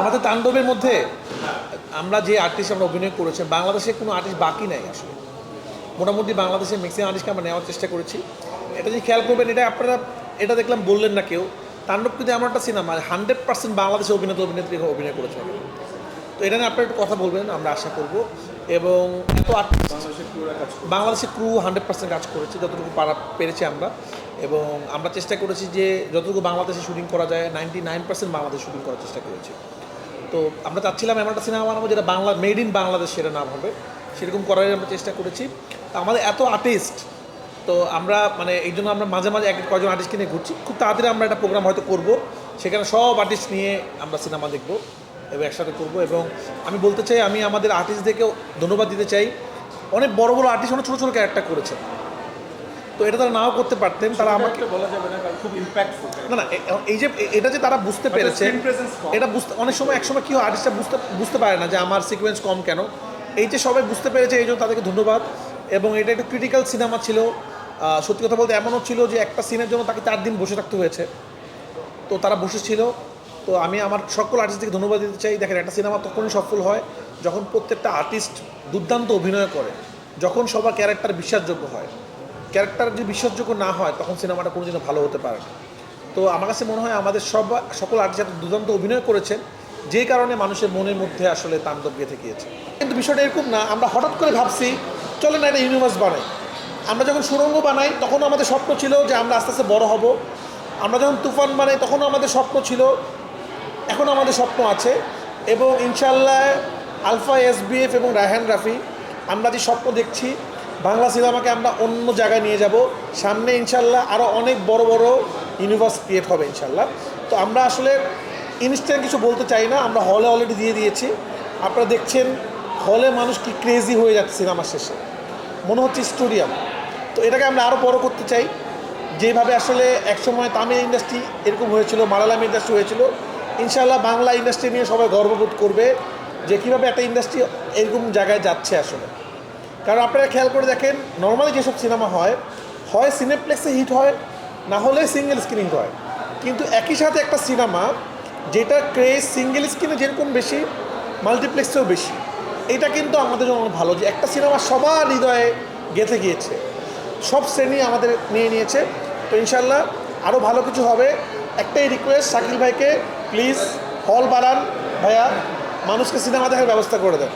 আমাদের তাণ্ডবের মধ্যে আমরা যে আর্টিস্ট আমরা অভিনয় করেছি, বাংলাদেশে কোনো আর্টিস্ট বাকি নাই আসলে। মোটামুটি বাংলাদেশের ম্যাক্সিমাম আর্টিস্টকে আমরা নেওয়ার চেষ্টা করেছি। এটা যে খেয়াল করবেন, এটা আপনারা, এটা দেখলাম বললেন না কেউ। তাণ্ডব কিন্তু এমন একটা সিনেমা হান্ড্রেড পার্সেন্ট বাংলাদেশে অভিনেতা, অভিনেত্রী অভিনয় করেছে। তো এটা নিয়ে আপনারা একটু কথা বলবেন, আমরা আশা করব। এবং এত আর্টিস্ট বাংলাদেশে ক্রু হান্ড্রেড পার্সেন্ট কাজ করেছে, যতটুকু পারা, পেরেছি আমরা। এবং আমরা চেষ্টা করেছি যে যতটুকু বাংলাদেশে শুটিং করা যায় ninety nine percent Bangladesh shooting করার চেষ্টা করেছি। তো আমরা চাচ্ছিলাম এমন একটা সিনেমা বানাবো যেটা বাংলা মেড ইন বাংলাদেশ সেটা নাম হবে। সেরকম করার আমরা চেষ্টা করেছি। আমাদের এত আর্টিস্ট তো আমরা মানে এই জন্য আমরা মাঝে মাঝে এক কজন আর্টিস্টকে নিয়ে ঘুরছি। খুব তাড়াতাড়ি আমরা একটা প্রোগ্রাম হয়তো করব। সেখানে সব আর্টিস্ট নিয়ে আমরা সিনেমা দেখব এবং একসাথে করব এবং আমি বলতে চাই, আমি আমাদের আর্টিস্টদেরকেও ধন্যবাদ দিতে চাই। অনেক বড় বড় আর্টিস্ট অনেক ছোটো ছোটো ক্যারেক্টার করেছেন তো এটা তারা নাও করতে পারতেন তারা আমাকে বলা যাবে না কারণ খুব ইম্প্যাক্টফুল না? না এই যে এটা যে তারা বুঝতে পেরেছে এটা বুঝতে অনেক সময় এক সময় কি হয় আর্টিস্টটা বুঝতে বুঝতে পারে না যে আমার সিকোয়েন্স কম কেন। এই যে সবাই বুঝতে পেরেছে এই জন্য তাদেরকে ধন্যবাদ। এবং এটা একটা ক্রিটিক্যাল সিনেমা ছিল। সত্যি কথা বলতে এমনও ছিল যে একটা সিনের জন্য তাকে চার দিন বসে থাকতে হয়েছে। তো তারা বসেছিল। তো আমি আমার সকল আর্টিস্টকে ধন্যবাদ দিতে চাই। দেখেন একটা সিনেমা তখনই সফল হয় যখন প্রত্যেকটা আর্টিস্ট দুর্দান্ত অভিনয় করে যখন সবার ক্যারেক্টার বিশ্বাসযোগ্য হয়। ক্যারেক্টার যদি বিশ্বাসযোগ্য না হয়, তখন সিনেমাটা কোনোদিনও ভালো হতে পারে না। তো আমার কাছে মনে হয় আমাদের সব, সকল আর্টিস্ট দুর্দান্ত অভিনয় করেছেন, যে কারণে মানুষের মনের মধ্যে আসলে তাণ্ডব গেঁথে গিয়েছে। কিন্তু বিষয়টা এরকম না, আমরা হঠাৎ করে ভাবছি, চলে না এটা ইউনিভার্স বানাই। আমরা যখন সুরঙ্গ বানাই তখন আমাদের স্বপ্ন ছিল যে আমরা আস্তে আস্তে বড় হব। আমরা যখন তুফান বানাই, তখনও আমাদের স্বপ্ন ছিল এখন আমাদের স্বপ্ন আছে। এবং ইনশাল্লাহ আলফা এসবিএফ এবং রায়হান রাফি আমরা যে স্বপ্ন দেখছি, বাংলা সিনেমাকে আমরা অন্য জায়গায় নিয়ে যাব। সামনে ইনশাল্লাহ আরও অনেক বড় বড় ইউনিভার্স ক্রিয়েট হবে ইনশাল্লাহ। তো আমরা আসলে ইনস্ট্যান্ট কিছু বলতে চাই না, আমরা হলে অলরেডি দিয়ে দিয়েছি। আপনারা দেখছেন হলে মানুষ কি ক্রেজি হয়ে যাচ্ছে সিনেমা শেষে। মনে হচ্ছে স্টুডিয়াম তো এটাকে আমরা আরও বড় করতে চাই। যেভাবে আসলে একসময় তামিল ইন্ডাস্ট্রি এরকম হয়েছিল, মালায়ালাম ইন্ডাস্ট্রি হয়েছিল, ইনশাল্লাহ বাংলা ইন্ডাস্ট্রি নিয়ে সবাই গর্ববোধ করবে যে কীভাবে একটা ইন্ডাস্ট্রি এরকম জায়গায় যাচ্ছে আসলে। কারণ আপনারা খেয়াল করে দেখেন নর্মালি যেসব সিনেমা হয় হয় সিনেপ্লেক্সে হিট হয়, না হলে সিঙ্গেল স্ক্রিন হয়। কিন্তু একই সাথে একটা সিনেমা যেটা ক্রেজ সিঙ্গেল স্ক্রিনে যেরকম বেশি মাল্টিপ্লেক্সেও বেশি, এটা কিন্তু আমাদের জন্য অনেক ভালো যে একটা সিনেমা সবার হৃদয়ে গেঁথে গিয়েছে। সব শ্রেণি আমাদের নিয়ে নিয়েছে। তো ইনশাল্লাহ আরও ভালো কিছু হবে। একটাই রিকোয়েস্ট শাকিল ভাইকে প্লিজ হল বাড়ান। ভাইয়া, মানুষকে সিনেমা দেখার ব্যবস্থা করে দেন।